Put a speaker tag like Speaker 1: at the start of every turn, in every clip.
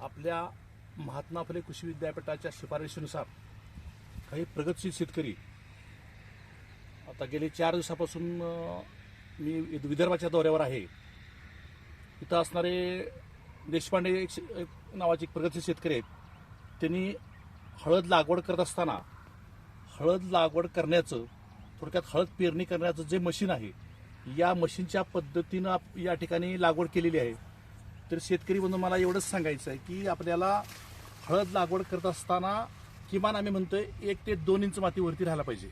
Speaker 1: आपल्या महात्मा फुले कृषी विद्यापीठाच्या शिफारशीनुसार काही प्रगतशील शेतकरी आता गेले चार दिवसापासून मी विदर्भाच्या दौऱ्यावर आहे. इथं असणारे देशपांडे एक एक नावाचे एक प्रगतशील शेतकरी आहेत. त्यांनी हळद लागवड करत असताना हळद लागवड करण्याचं थोडक्यात हळद पेरणी करण्याचं जे मशीन आहे या मशीनच्या पद्धतीनं या ठिकाणी लागवड केलेली आहे. तर शेतकरी बंधू मला एवढंच सांगायचं आहे की आपल्याला हळद लागवड करत असताना किमान आम्ही म्हणतोय एक ते दोन इंच मातीवरती राहायला पाहिजे.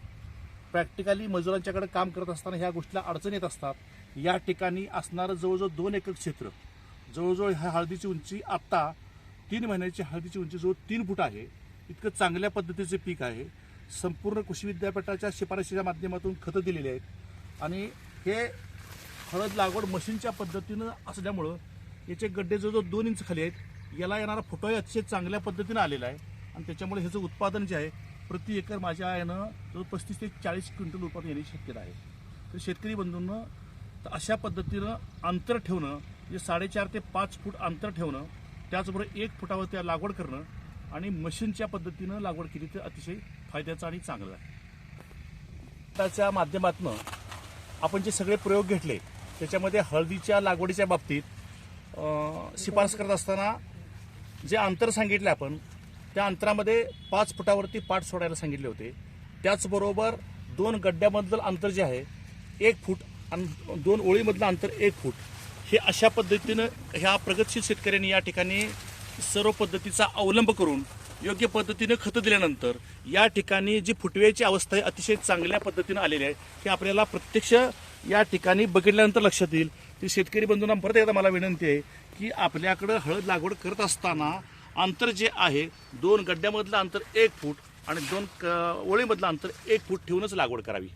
Speaker 1: प्रॅक्टिकली मजुरांच्याकडे काम करत असताना ह्या गोष्टीला अडचण येत असतात. या ठिकाणी असणारं जवळजवळ दोन एकर क्षेत्र. जवळजवळ ह्या हळदीची उंची आत्ता तीन महिन्याची हळदीची उंची जवळ तीन फूट आहे. इतकं चांगल्या पद्धतीचे पीक आहे. संपूर्ण कृषी विद्यापीठाच्या शिफारशीच्या माध्यमातून खतं दिलेली आहेत. आणि हे हळद लागवड मशीनच्या पद्धतीनं असल्यामुळं याचे गड्डे जवळजवळ दोन इंच खाली आहेत. याला येणारा फुटवाही अतिशय चांगल्या पद्धतीनं आलेला आहे. आणि त्याच्यामुळे ह्याचं उत्पादन जे आहे प्रति एकर माझ्या यानं जवळ पस्तीस ते चाळीस क्विंटल उत्पादन येण्याची शक्यता आहे. तर शेतकरी बंधूंना तर अशा पद्धतीनं अंतर ठेवणं म्हणजे साडेचार ते पाच फूट अंतर ठेवणं त्याचबरोबर एक फुटावर त्या लागवड करणं आणि मशीनच्या पद्धतीनं लागवड केली तर अतिशय फायद्याचं आणि चांगलं आहे. त्याच्या माध्यमातून आपण जे सगळे प्रयोग घेतले त्याच्यामध्ये हळदीच्या लागवडीच्या बाबतीत शिफारस करत असताना जे अंतर सांगितले आपण त्या अंतरामध्ये पाच फुटावरती पाठ सोडायला सांगितले होते. त्याचबरोबर दोन गड्ड्यामधलं अंतर जे आहे एक फूट आणि दोन ओळीमधलं अंतर एक फूट हे अशा पद्धतीनं ह्या प्रगतशील शेतकऱ्यांनी या ठिकाणी सर्व पद्धतीचा अवलंब करून योग्य पद्धतीनं खतं दिल्यानंतर या ठिकाणी जी फुटव्याची अवस्था आहे अतिशय चांगल्या पद्धतीनं आलेली आहे हे आपल्याला प्रत्यक्ष या ठिकाणी बघितल्यानंतर लक्षात येईल. ते शेतकरी बंधूंना परत एकदा मला विनंती आहे की आपल्याकडं हळद लागवड करत असताना अंतर जे आहे दोन गड्ड्यामधलं अंतर एक फूट आणि दोन क- ओळीमधलं अंतर एक फूट ठेवूनच लागवड करावी.